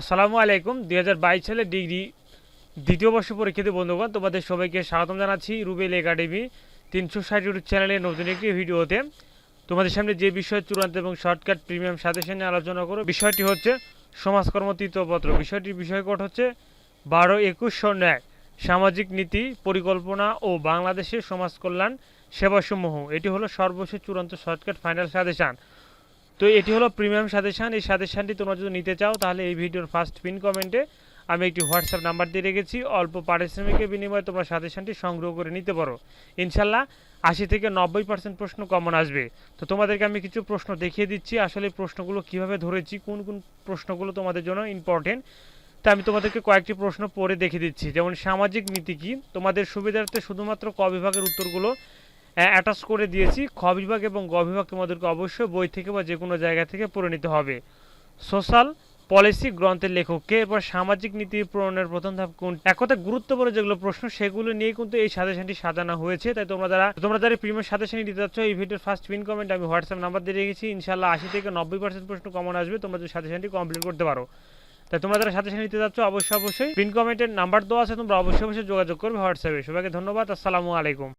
আসসালামু আলাইকুম। দুই হাজার বাইশ সালে ডিগ্রি দ্বিতীয় বর্ষ পরীক্ষিত বন্ধুগণ, তোমাদের সবাইকে স্বাগতম জানাচ্ছি রুবেল একাডেমি তিনশো ষাট ইউটিউব চ্যানেলের নতুন একটি ভিডিওতে। তোমাদের সামনে যে বিষয় চূড়ান্ত এবং শর্টকাট প্রিমিয়াম সাজেশন আলোচনা করো বিষয়টি হচ্ছে সমাজকর্ম তৃতীয়পত্র। বিষয়টির বিষয়কট হচ্ছে বারো একুশ শূন্য এক, সামাজিক নীতি, পরিকল্পনা ও বাংলাদেশের সমাজ কল্যাণ সেবাসমূহ। এটি হলো সর্বশেষ চূড়ান্ত শর্টকাট ফাইনাল সাজেশন। তো এটি হলো প্রিমিয়াম সাজেশন এই সাজেশানটি তোমরা যদি নিতে চাও, তাহলে এই ভিডিওর ফার্স্ট পিন কমেন্টে আমি একটি হোয়াটসঅ্যাপ নাম্বার দিয়ে রেখেছি। অল্প পারিশ্রমিকের বিনিময়ে তোমরা সাজেশানটি সংগ্রহ করে নিতে পারো। ইনশাল্লাহ আশি থেকে নব্বই পার্সেন্ট প্রশ্ন কমন আসবে। তো তোমাদেরকে আমি কিছু প্রশ্ন দেখিয়ে দিচ্ছি, আসলে প্রশ্নগুলো কীভাবে ধরেছি, কোন কোন প্রশ্নগুলো তোমাদের জন্য ইম্পর্টেন্ট তা আমি তোমাদেরকে কয়েকটি প্রশ্ন পড়ে দেখে দিচ্ছি। যেমন, সামাজিক নীতি কি? তোমাদের সুবিধার্থে শুধুমাত্র ক বিভাগের উত্তরগুলো অ্যাটাচ করে দিয়েছি। খ বিভাগ এবং গ বিভাগ তোমাদেরকে অবশ্যই বই থেকে বা যে কোনো জায়গা থেকে পড়ে নিতে হবে। সোশ্যাল পলিসি গ্রন্থের লেখককে এরপর সামাজিক নীতি প্রণয়নের প্রথম ধাপ কোন? এক কথা গুরুত্বপূর্ণ যেগুলো প্রশ্ন, সেগুলো নিয়ে কিন্তু এই সাজেশনটি সাজানো হয়েছে। তাই তোমরা যারা তোমরা যারা প্রিমিয়ার সাজেশন নিতে চাচ্ছ এই ভিডিওর ফার্স্ট পিন কমেন্ট আমি হোয়াটসঅ্যাপ নাম্বার দিয়ে রেখেছি। ইনশাল্লাহ আশি থেকে নব্বই পার্সেন্ট প্রশ্ন কমন আসবে। তোমরা যদি সাজেশনটি কমপ্লিট করতে পারো। তাই তোমরা যারা সাজেশন নিতে চাচ্ছ অবশ্যই অবশ্যই পিন কমেন্টের নাম্বার দেওয়া আছে। তোমরা অবশ্যই অবশ্যই যোগাযোগ করবে হোয়াটসঅ্যাপে সবাইকে ধন্যবাদ। আসসালামু আলাইকুম।